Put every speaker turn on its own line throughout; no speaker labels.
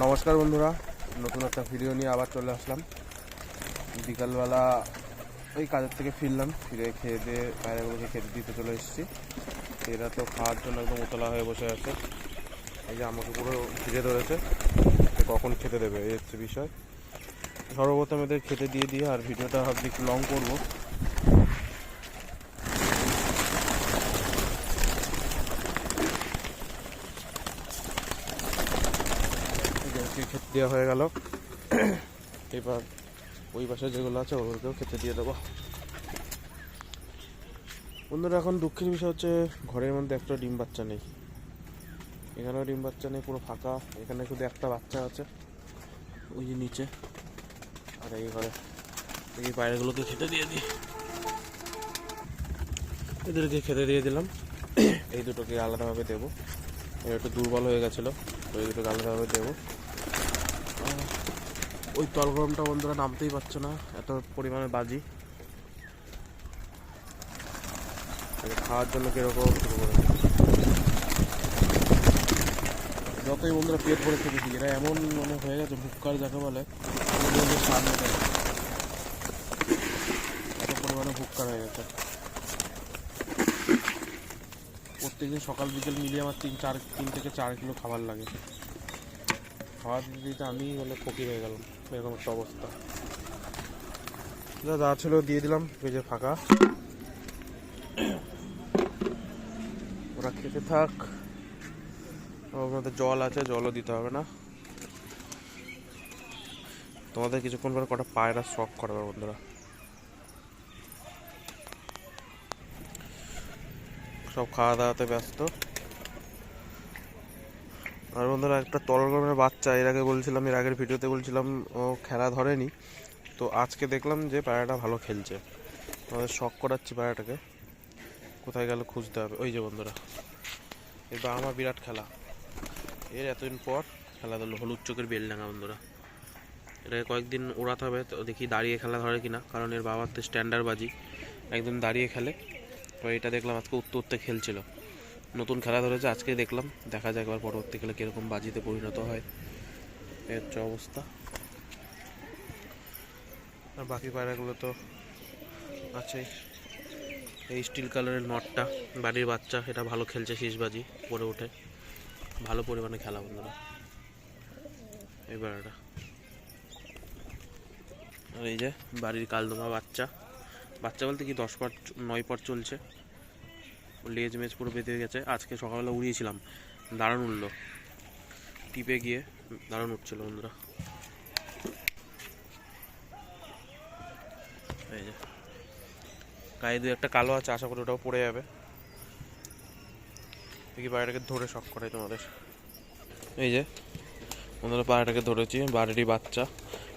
নমস্কার বন্ধুরা, নতুন একটা ভিডিও নিয়ে আবার চলে আসলাম। বিকালবেলা ওই কাজের থেকে ফিরলাম, ফিরে খেয়ে দিয়ে পায়রাগুলোকে খেতে দিতে চলে এসেছি। এরা তো খাওয়ার জন্য একদম উতলা হয়ে বসে আছে। এই যে আমাকে পুরো ঘিরে ধরেছে কখন খেতে দেবে, এই হচ্ছে বিষয়। সর্বপ্রথম এদের খেতে দিয়ে দিয়ে আর ভিডিওটা ভাবছি একটু লং করব। এদেরকে খেতে দেওয়া হয়ে গেল। এবার ওই পাশে যেগুলো আছে ওগুলোকেও খেতে দিয়ে দেবো। বন্ধুরা, এখন দুঃখের বিষয় হচ্ছে, ঘরের মধ্যে একটা ডিম বাচ্চা নেই। এখানেও ডিম বাচ্চা নেই, পুরো ফাঁকা। এখানে শুধু একটা বাচ্চা আছে, ওই যে নিচে। আর এই ঘরে, এই বাইরেগুলোকে খেতে দিয়ে দিই। এদেরকে খেতে দিয়ে দিলাম। এই দুটোকে আলাদাভাবে দেবো। এরা একটু দুর্বল হয়ে গেছিল, তো এই দুটোকে আলাদাভাবে দেবো। ওই তল গরমটা বন্ধুরা নামতেই পারছে না, এত পরিমাণে বাজি। খাওয়ার জন্য কীরকম? যতই বন্ধুরা পেট ভরে খেতেছি এরা এমন মানে হয়ে গেছে, ভুক্কার যাকে বলে ওদের মধ্যে স্বাদ মেটে না। এত পরিমাণে ভুক্কার হয়ে গেছে। প্রত্যেকদিন সকাল বিকেল মিলিয়ে আমার তিন, চার, তিন থেকে চার কিলো খাবার লাগে। খাওয়া দিতে দিতে আমি মানে ফকির হয়ে গেলাম, এরকম একটা অবস্থা। যা ছিল দিয়ে দিলাম ভেজে ফাঁকা। ওরা খেতে থাক। মধ্যে জল আছে, জলও দিতে হবে না। তোমাদের কিছুক্ষণ পরে কটা পায়রা শখ করবে বন্ধুরা। সব খাওয়া দাওয়াতে ব্যস্ত। আর বন্ধুরা, একটা তলগরমের বাচ্চা, এর আগে বলছিলাম, এর আগের ভিডিওতে বলছিলাম, ও খেলা ধরেনি। তো আজকে দেখলাম যে পায়রাটা ভালো খেলছে। আমাদের শখ করাচ্ছি পায়রাটাকে কোথায় গেল খুঁজতে হবে। ওই যে বন্ধুরা এবার আমার বিরাট খেলা। এর এতদিন পর খেলা দিল হলুদ চোখের বেলডাঙ্গা বন্ধুরা। এটাকে কয়েকদিন ওড়াতে হবে, তো দেখি দাঁড়িয়ে খেলা ধরে কিনা। কারণ এর বাবার তো স্ট্যান্ডার্ড বাজি একদম দাঁড়িয়ে খেলে। তো এটা দেখলাম আজকে উত্তর উত্তর খেলছিল। নতুন খেলা ধরেছে আজকে দেখলাম। দেখা যাক এবার পরবর্তীকালে কীরকম বাজিতে পরিণত হয়। এর হচ্ছে অবস্থা। আর বাকি পায়রাগুলো তো আছেই। এই স্টিল কালারের নটটা, বাড়ির বাচ্চা, এটা ভালো খেলছে শীষবাজি পরে ওঠে। ভালো পরিমাণে খেলা, বন্ধুরা। এই পায়রাটা আর এই যে বাড়ির কালদমা বাচ্চা। বাচ্চা বলতে কি দশ পর নয় পর চলছে। লেজ মেজ পুরো বেঁধে গেছে। আজকে সকালবেলা উড়িয়েছিলাম। দারুণ উঠল টিপে গিয়ে দারুণ উঠছিল বন্ধুরা। গায়ে দু একটা কালো আছে, আশা করি ওটাও পড়ে যাবে। দেখি পায়রাটাকে ধরে শখ করাই তোমাদের। এই যে। বন্ধুরা, পায়রাটাকে ধরেছি, বাড়িরই বাচ্চা।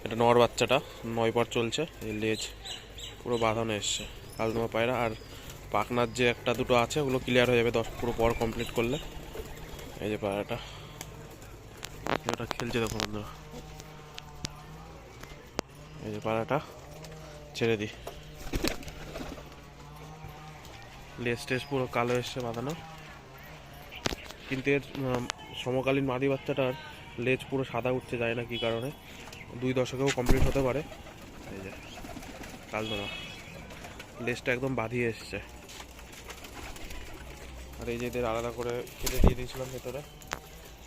এটা নর বাচ্চাটা, নয় পর চলছে। এই লেজ পুরো বাঁধানো এসছে। কাল তোমার পায়রা, আর পাখনার যে একটা দুটো আছে, ওগুলো ক্লিয়ার হয়ে যাবে দশ, পুরো পর কমপ্লিট করলে। এই যে পায়রাটা। এটা খেলছে দেখো বন্ধুরা। এই যে পায়রাটা। ছেড়ে দিই লেজ টেস পুরো কালো এসছে বাঁধানো কিন্তু এর সমকালীন মাদি বাচ্চাটার লেজ পুরো সাদা উঠতে যায় না কি কারণে। দুই দশকেও কমপ্লিট হতে পারে। এই যে কালদোনা লেজটা একদম বাঁধিয়ে এসছে। আর এই যে এদের আলাদা করে খেতে দিয়ে দিয়েছিলাম ভেতরে।